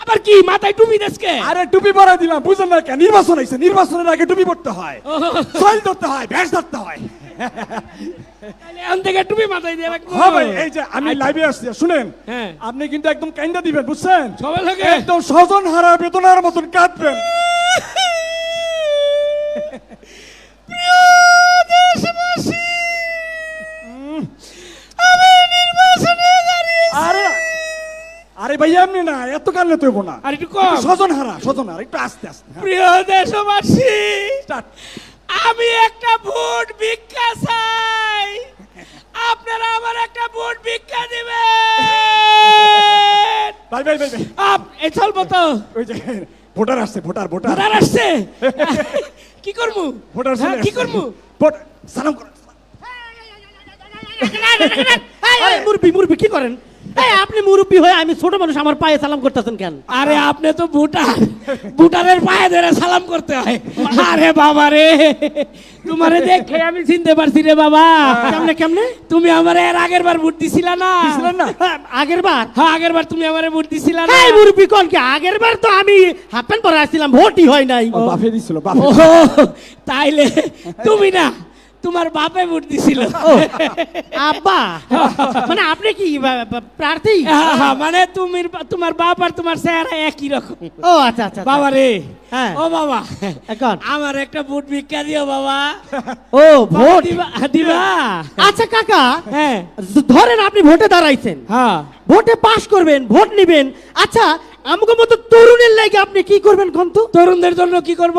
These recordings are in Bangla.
আবার কি মাথায় টুপি দেশকে? আরে টুপি পরা দিলাম বুঝলেন না কেন? নির্বাচন হয়েছে নির্বাচনের আগে টুপি পড়তে হয়। সয়েল ধরতে হয় ভ্যাস ধরতে হয়। টুপি মাথায় দিয়ে রাখব। হ্যাঁ ভাই এই যে আমি লাইভে আসছি শুনেন হ্যাঁ। আপনি কিন্তু একদম কাইন্ডা দিবেন বুঝছেন? সবাই লোকে। একদম স্বজন হারা বেদনার মতন কাঁদবেন। আরে আরে ভাই এমনি না এত কান্না তুইব না আর একটু কম। স্বজন হারা স্বজন হারা একটু আস্তে আস্তে হ্যাঁ। প্রিয় দেশবাসী. আমি একটা ভোট ভিক্ষা চাই আপনারা আমার একটা ভোট ভিক্ষা দিবেন ভাই ভাই ভাই আপ এই চলবো তো ওই যে ভোটার আসছে ভোটার ভোটার ভোটার আসছে কি করব ভোটার হ্যাঁ, চলে কি। করব ভোট সালাম করুন মুরব্বী মুরব্বী কি করেন এই আপনি মুরব্বী হয়ে আমি ছোট মানুষ আমার পায়ে সালাম করতেছেন কেন? আরে আপনি তো ভুটান। ভুটানের পায়ে ধরে সালাম করতে হয়। আরে বাবা রে তোমারে দেখে আমি চিনতে পারছি রে বাবা। কেমনে কেমনে? তুমি আমার এর আগের বার ভোট দিছিলা না? দিছিলেন না? হ্যাঁ, আগের বার? হ্যাঁ আগের বার তুমি আমারে ভোট দিছিলা না? এই মুরব্বী কোন কি? আগের বার তো আমি হাফ প্যান্ট পরে আসছিলাম ভোটই হয় নাই। বাপে দিছিল বাপে তাইলে তুমি না তোমার বাপে ভোট দিছিল। আব্বা? মানে আপনি কি প্রার্থী? হ্যাঁ, হ্যাঁ, মানে তুমি তোমার বাপ আর তোমার চেহারা একই রকম। ও আচ্ছা আচ্ছা বাবা রে হ্যাঁ। ও বাবা এখন? আমার একটা ভোট ভিক্ষা দিও বাবা। ও ভোট? দিবা দিবা। আচ্ছা কাকা হ্যাঁ। ধরেন আপনি ভোটে দাঁড়াইছেন। হ্যাঁ। ভোটে পাশ করবেন ভোট নিবেন। আচ্ছা আমাকে মতো তরুণের লাগে আপনি কি করবেন কোন তো তরুণদের জন্য কি করব?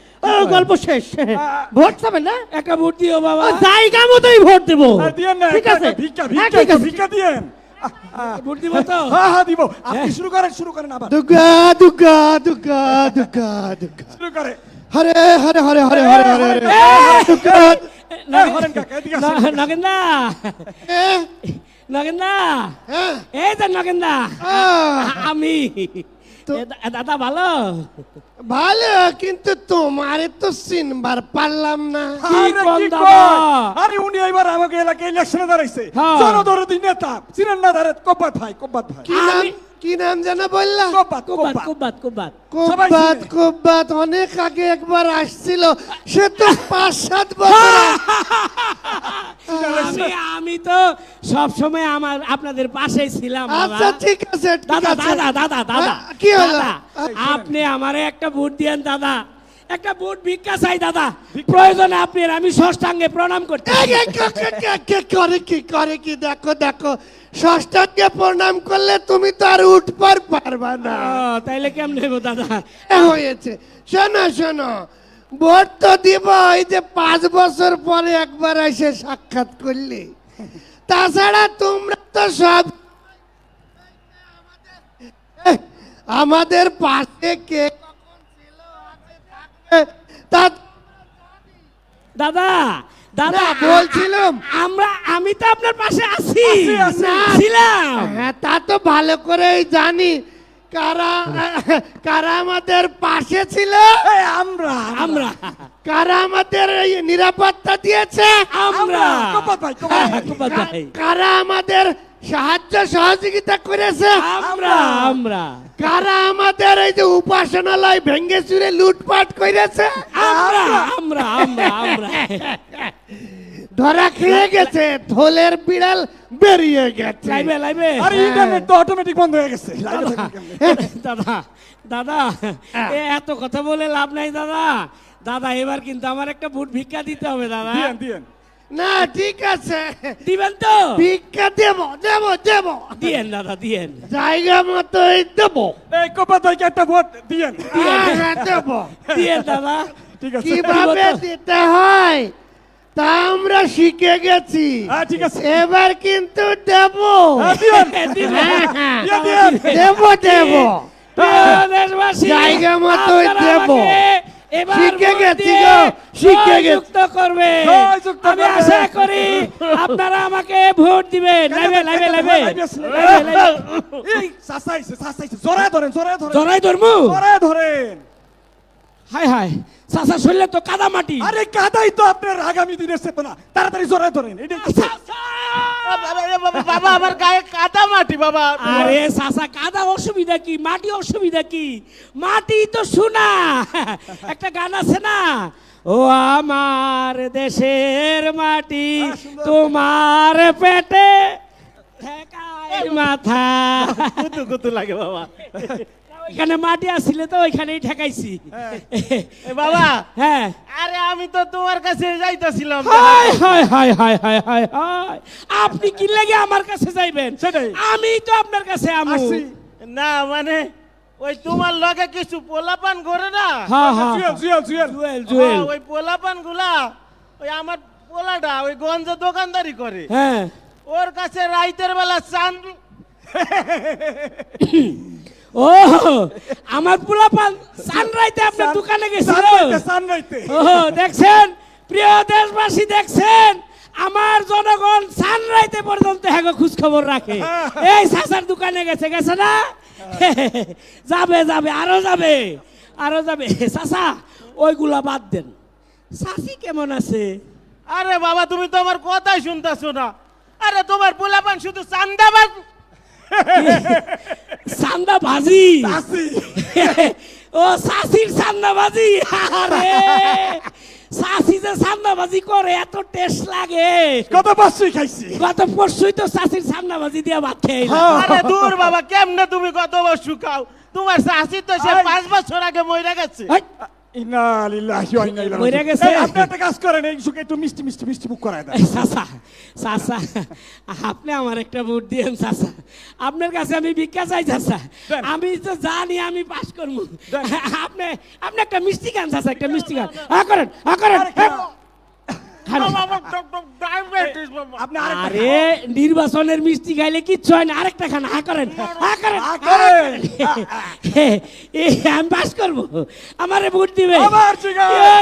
গল্প শেষ। ভোট চাবেন না? একটা ভোট দিও বাবা। জায়গা মতোই ভোট দেবো। না ঠিক আছে। ভিক্ষা হ্যাঁ, ভিক্ষা ভিক্ষা দিয়েন। আহ, আহ, ভোট দিব তো? হ্যাঁ হ্যাঁ দিব। আপনি শুরু করেন শুরু করেন আবার। দুর্গা দুর্গা দুর্গা দুর্গা দুর্গা শুরু করে। হরে হরে হরে হরে হরে হরে হরে। দুর্গা এই, হরেন কাকা, এদিকে আসেন। নগেন্দা এ, নগেন্দা হ্যাঁ, এই তো নগেন্দা আমি। দাদা ভালো ভালো কিন্তু তোমার তো চিনবার পারলাম না আরে কোন কি দাদা? কয়? আরে উনি এবার আমাকে এলাকায় ইলেকশনে দাঁড়াইছে হ্যাঁ। জনদরদি নেতা চিনেন না দাঁড়াত কব্বাত ভাই কব্বাত ভাই কি নাম কি নাম যেন বললা? কোপাত কোপাত কোপাত কোপাত কোপাত। অনেক আগে একবার আসছিল। সে তো পাঁচ সাত বছর আমি আমি তো সব সময় আমার আপনাদের পাশেই ছিলাম আচ্ছা ঠিক আছে দাদা দাদা দাদা দাদা। আহ, কি হলো? আপনি আমারে একটা ভোট দিয়েন দাদা। একটা ভোট ভিক্ষা চাই দাদা। প্রয়োজনে আপনি আমি ষষ্ঠাঙ্গে প্রণাম করতে করে কি করে কি? দেখো দেখো। ষষ্ঠাঙ্গে প্রণাম করলে তুমি তো আর উঠবার পারবা না। তাইলে কেমন দাদা? হয়েছে। শোনো শোনো। ভোট তো দিব এই যে পাঁচ বছর পরে একবার এসে সাক্ষাৎ করলে। তাছাড়া তোমরা তো সব আমাদের পাশে কে দাদা দাদা বলছিলাম। আমরা আমি তো আপনার পাশে আছি। ছিলাম হ্যাঁ তা তো ভালো করেই জানি কারা কারা আমাদের পাশে ছিল? আমরা আমরা। কারা আমাদের নিরাপত্তা দিয়েছে? আমরা। কারা আমাদের সাহায্য সহযোগিতা করেছে? আমরা আমরা। কারা আমাদের এই যে উপাসনালয় ভেঙ্গে চুরে লুটপাট করেছে? আমরা আমরা আমরা আমরা। ধরা খেয়ে গেছে থলের বিড়াল বেরিয়ে গেছে। লাইবে লাইবে। আরে ইন্টারনেট তো অটোমেটিক বন্ধ হয়ে গেছে। দাদা দাদা এ এত কথা বলে লাভ নাই দাদা। দাদা এবার কিন্তু আমার একটা বুট ভিক্ষা দিতে হবে দাদা। দিয়েন দিয়েন। না ঠিক আছে। দিবেন তো? ভিক্ষা দেব দেব দেব। দিয়েন দাদা দিয়েন। জায়গা মতোই দেব। এই কব্বাত ভাইকে একটা ভোট দিয়েন। হ্যাঁ, হ্যাঁ, দেব। দিয়েন দাদা। ঠিক আছে। কীভাবে দিতে হয়? তা আমরা শিখে গেছি। হ্যাঁ ঠিক আছে। এবার কিন্তু দেব। দেব দেব। জায়গা আপনারা দেব। শিখে গেছি গো, শিখে গেছি। করবে। আমি আশা করি আপনারা আমাকে ভোট দিবেন। লাইবে লাইবে লাইবে এই সাসাইছে সাসাইছে। জোরে ধরেন জোরে ধরেন। জরাই ধর্মু জোরে ধরেন। হাই হাই চাচা শরীরে তো কাদা মাটি। আরে কাদাই তো আপনার আগামী দিনের চেতনা। তাড়াতাড়ি জোরে ধরেন এটাই তো বাবা আমার গায়ে কাদা মাটি বাবা। আরে চাচা কাদা অসুবিধা কি? মাটি অসুবিধা কি? মাটি তো শোনা একটা গান আছে না? ও আমার দেশের মাটি তোমার পেটে ঠেকায় মাথা। কুতু কুতু লাগে বাবা। ওইখানে মাটি আসছিলে তো ওইখানেই ঠেকাইছি। বাবা। হ্যাঁ। আরে আমি তো তোমার কাছে যাইতাছিলাম। Hi hi hi hi hi hi hi আপনি কি লাগে আমার কাছে যাইবেন? সেটাই। আমি তো আপনার কাছে আমু। না মানে ওই তোমার লগে কিছু পোলাপান করে না? হ্যাঁ হ্যাঁ জুয়েল জুয়েল জুয়েল জুয়েল জুয়েল। হ্যাঁ, ওই পোলাপানগুলা ওই আমার পোলাটা ওই গঞ্জ দোকানদারি করে। হ্যাঁ। ওর কাছে রাইতের বেলা চান ও আমার পোলাপান সানরাইতে আপনার দোকানে গেছিল। সানরাইতে সানরাইতে। ও দেখছেন? প্রিয় দেশবাসী দেখছেন? আমার জনগণ সানরাইতে পর্যন্ত হ্যাঁ খোঁজ খবর রাখে এই সাসার দোকানে গেছে গেছে না? যাবে যাবে আরও যাবে আরও যাবে। সাসা ওইগুলা বাদ দেন। সাসি কেমন আছে? আরে বাবা তুমি তো আমার কথাই শুনতেছো না। আরে তোমার পোলাপান শুধু চান্দাবাজ। সান্দা ভাজি আসি ও সাসির সান্দাবাজি আরে সাসি যে সান্দাবাজি করে এত টেস্ট লাগে। কত পরশুই খাইছি। কত পরশুই তো সাসির সান্দাবাজি দিয়ে ভাত খেয়ে আরে দূর বাবা কেমনে তুমি কত বছর খাও? তোমার শাশি তো সে। পাঁচ বছর আগে মরে গেছে। আপনি আমার একটা ভোট দিয়েন আপনার কাছে আমি ভিক্ষা চাই আমি তো জানি আমি পাস করব। আপনি আপনি একটা মিষ্টি গান চাষা একটা মিষ্টি গান হ্যাঁ করেন হ্যাঁ করেন আপনি আরে নির্বাচনের মিষ্টি খাইলে কিচ্ছু হয় না। আরেকটা খান। হা করেন হা করেন। আমি পাস করব। আমারে ভোট দিবে।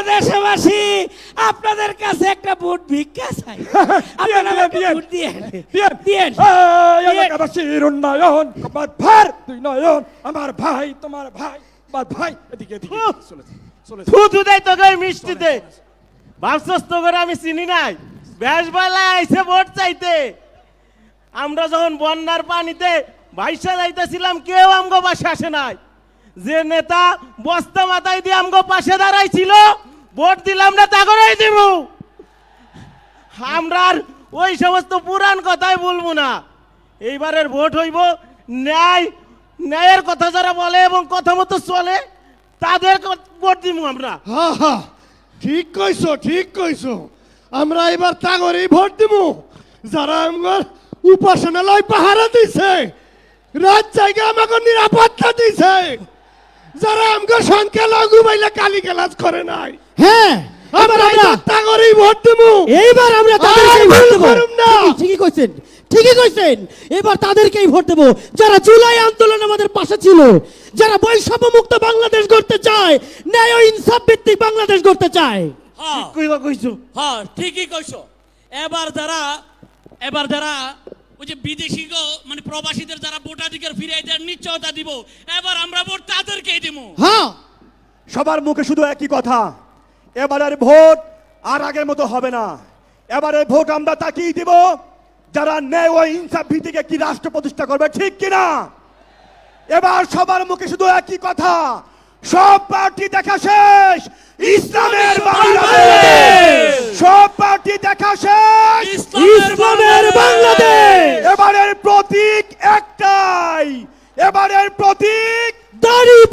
দেশবাসী আপনাদের কাছে একটা ভোট ভিক্ষা চাই। ভোট দিয়েন। দিয়েন। এলাকাবাসীর উন্নয়ন ভার দুই নয়ন আমার ভাই তোমার ভাই ভাই এদিকে এদিকে চলেছে চলেছে থু থু দেয় তোকে মিষ্টিতে। ভাবছস আমি চিনি নাই। বেশ বেলা আইসে ভোট চাইতে। আমরা যখন বন্যার পানিতে ভাইসা যাইতেছিলাম, কেউ আমগো পাশে আসে নাই। যে নেতা বস্তা মাথায় দিয়ে আমগো পাশে দাঁড়াইছিল, ভোট দিলাম না, তা করেই দিব আমরা ওই সমস্ত পুরাণ কথাই বলব না। এইবারের ভোট হইব, ন্যায়, ন্যায়ের কথা যারা বলে এবং কথা মতো চলে, তাদের ভোট দিব আমরা। হা হা। ঠিক কইছো ঠিক কইছো। আমরা এবার তাগরেই ভোট দিব। যারা আমার উপাসনালয় পাহারা দিছে রাত জায়গা আমাকে নিরাপত্তা দিছে। যারা আমাকে সংখ্যা লঘু বাইলে কালি ক্লাস করে নাই। হ্যাঁ আমরা তাগরেই ভোট দিব। এইবার আমরা তাদেরকেই ভোট দেবো। না। ঠিকই- কইছেন ঠিকই কইছেন। এবার তাদেরকেই ভোট দেবো। যারা জুলাই আন্দোলন আমাদের পাশে ছিল যারা বৈষম্য মুক্ত বাংলাদেশ গড়তে চায় ন্যায় ইনসাফ ভিত্তিক বাংলাদেশ গড়তে চায়। হ্যাঁ। কইবা কইছো? হ্যাঁ ঠিকই কইছো। এবার যারা এবার যারা ওই যে বিদেশি মানে প্রবাসীদের যারা ভোটাধিকার ফিরিয়ে দেওয়ার নিশ্চয়তা দিব এবার আমরা ভোট তাদেরকেই দিব। হ্যাঁ সবার মুখে শুধু একই কথা। এবারের ভোট আর আগের মতো হবে না। এবারে ভোট আমরা তাকেই দিব যারা ন্যায় ও ইনসাফ ভিত্তিক একটি রাষ্ট্র প্রতিষ্ঠা করবে ঠিক কিনা? এবার সবার মুখে শুধু একই কথা সব পার্টি দেখা শেষ। ইসলামের বাংলাদেশ। সব পার্টি দেখা শেষ। ইসলামের বাংলাদেশ। এবারের প্রতীক একটাই। এবারের প্রতীক দাঁড়িয়ে